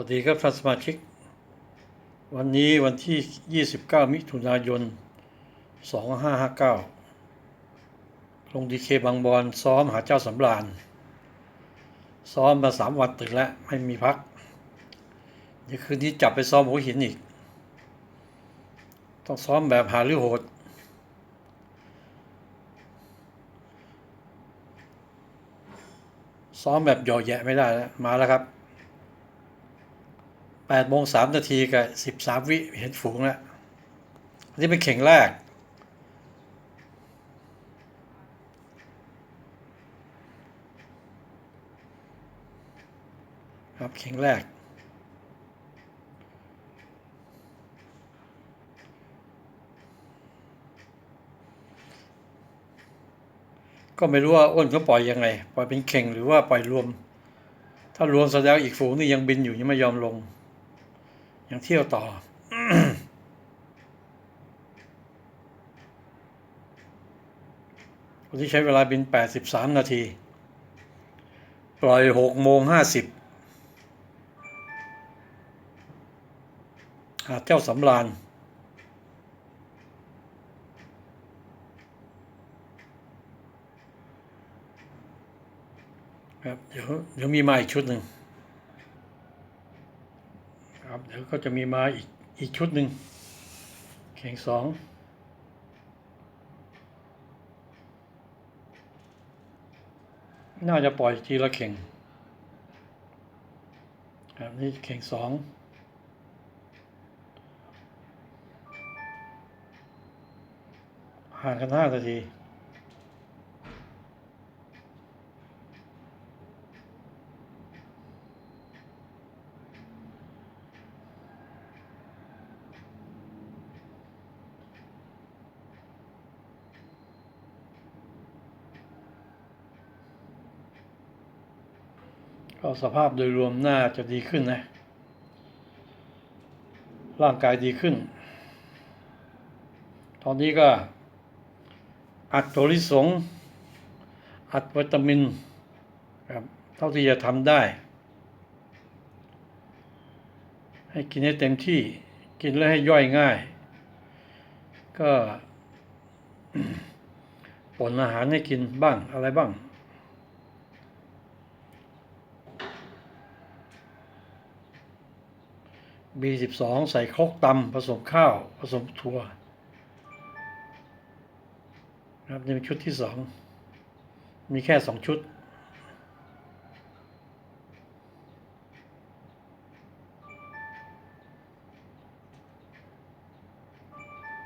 วัสดีครับท่านสมาชิก วันนี้วันที่ 29 มิถุนายน 2559 ลงดีเคบางบอนซ้อมหาเจ้าสำราญ ซ้อมมาสามวันตื่นแล้ว ไม่มีพัก เดี๋ยวคืนนี้จับไปซ้อมหัวหินอีก ต้องซ้อมแบบหาหรือโหด ซ้อมแบบหย่อแยะไม่ได้แล้วมาแล้วครับ แปดโมงสามนาทีกับสิบสามวิเห็นฝูงแล้วอันนี้เป็นเข่งแรก ครับเข่งแรกก็ไม่รู้ว่าอ้นเขาปล่อยยังไง ปล่อยเป็นเข่งหรือว่าปล่อยรวม ถ้ารวมแสดงอีกฝูงนี่ยังบินอยู่ยังไม่ยอมลง ยังเที่ยวต่อ วันที่ใช้เวลาบิน 83 นาที ปล่อย 6 โมง 50 หาดเจ้าสำราญครับเดี๋ยวเดี๋ยวมีมาอีกชุดหนึ่ง ครับ เดี๋ยวก็จะมีมาอีกอีกชุดหนึ่งเข่งสองน่าจะปล่อยทีละเข่งครับนี่เข่งสองห่างกันห้านาที ก็สภาพโดยรวมน่าจะดีขึ้นนะ ร่างกายดีขึ้น ตอนนี้ก็อัดโถลิสง อัดวิตามินครับเท่าที่จะทำได้ ให้กินให้เต็มที่กินแล้วให้ย่อยง่าย ก็ปนอาหารให้กินบ้างอะไรบ้าง B12 ใส่ครกตำผสมข้าว ผสมถั่วครับนี่เป็นชุดที่สองมีแค่สองชุด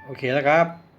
โอเคแล้วครับ